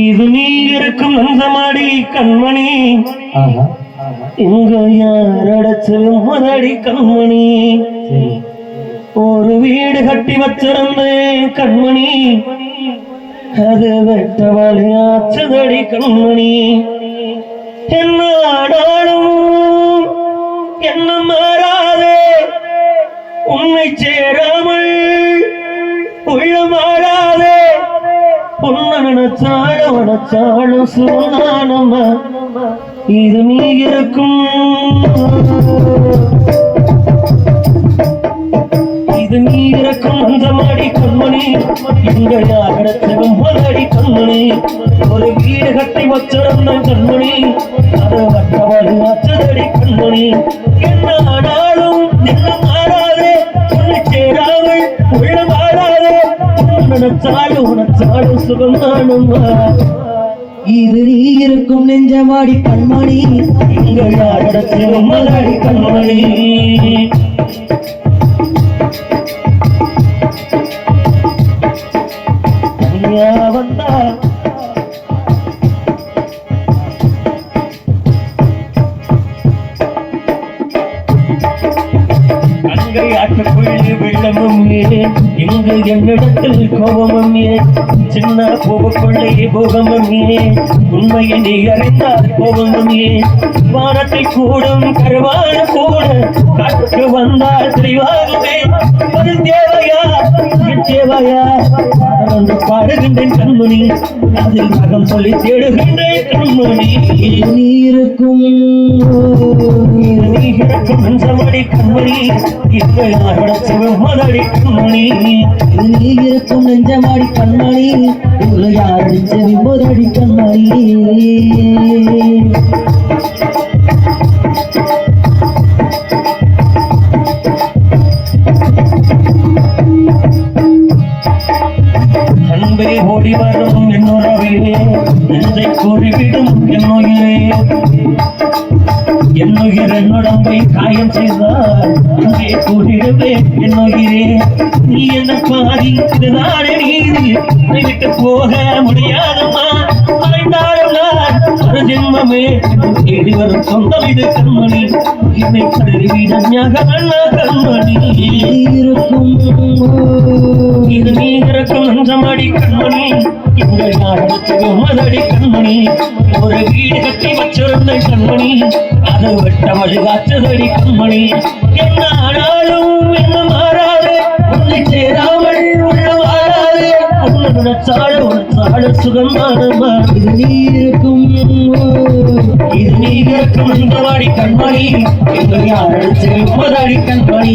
இது நீ இருக்கும் அந்த மாடி கண்மணி. இங்க யாரடச்சலும் மதடி கண்மணி. ஒரு வீடு கட்டி வச்சிருந்தேன் கண்மணி. அது வெட்ட வழியாச்சுதடி கண்மணி. என்ன மாறாதே. உன்னை சேராமல் உள்ள மாறாதே பொண்ண நினைச்சாட உனச்சாடும் இது நீ இருக்கும். இது நீ இருக்கும் மஞ்சமாடி கண்மணி. எங்கள் யாரிடத்திலும் மலடி கண்மணி. ஒரு வீடு கட்டி வச்சிருந்த கண்மணி. அது வட்டவாடி அச்சதடி கண்மணி. என்ன ஆனாலும் என்ன மாறாதே உன்னை சேராமல் உள்ள நினைச்சாலும் உனச்சாலும் சுகமானம்மா இது நீ இருக்கும் நெஞ்சமாடி கண்மணி எங்கள் யாரிடத்திலும் முதலடி கண்மணி. வந்தா ஆட்டுக்குள்ளே வெள்ளமும் ஏன் இங்கு என்னிடத்தில் கோபமும் ஏன் சின்ன பூவுக்குள்ளே போகமும் ஏன் உண்மையை நீ அறிந்தால் கோபமும் ஏன் வானத்தை கூடும் கருவான கூட காட்டுக்கு வந்தால் தெளிவாகவே அது தேவையா? தேவையா? நான் பாடுகின்றேன் கண்மணி அதில் மகம் சொல்லி தேடுகின்றேன் கண்மணி இருக்கும் நீ கிடக்கும் மஞ்சமடி கண்மணி இந்த யாரோட சிவமதடி கண்மணி இது நீ இருக்கும் நெஞ்சமாடி கண்மணி. இவ்வளவு யாரடி செவி முதடி கண்மணி. அன்பே ஓடி வரும் என்னுறவே நெஞ்சை கூறிவிடும் என்னுயிரே. என்னுயிர் என்னுடம்பை காயம் செய்தால் அங்கே கூறிடுவே என்னுயிரே. நீ என்ன பாதி இதுதானே நீதி. விட்டு போக முடியாதம்மா. ஒரு ஜென்மமே தேடி வரும் சொந்தம் இது கண்மணி. என்னை கருவிடம் ஞாகமல்ல கண்மணி. இருக்கும் இது நீ இருக்கும் நஞ்சமடி கண்மணி. இந்த யாரும் மதடி கண்மணி. ஒரு வீடு கட்டி வச்சிருந்த கண்மணி. அதை வெட்ட வழிகாற்றுதடி கண்மணி. என்ன ஆனாலும் சுகம் சுகமானமா இது நீ இருக்கும் இது நீ இருக்கும் இந்த கண்மணி. இந்த யாரும் மதடி கண்மணி.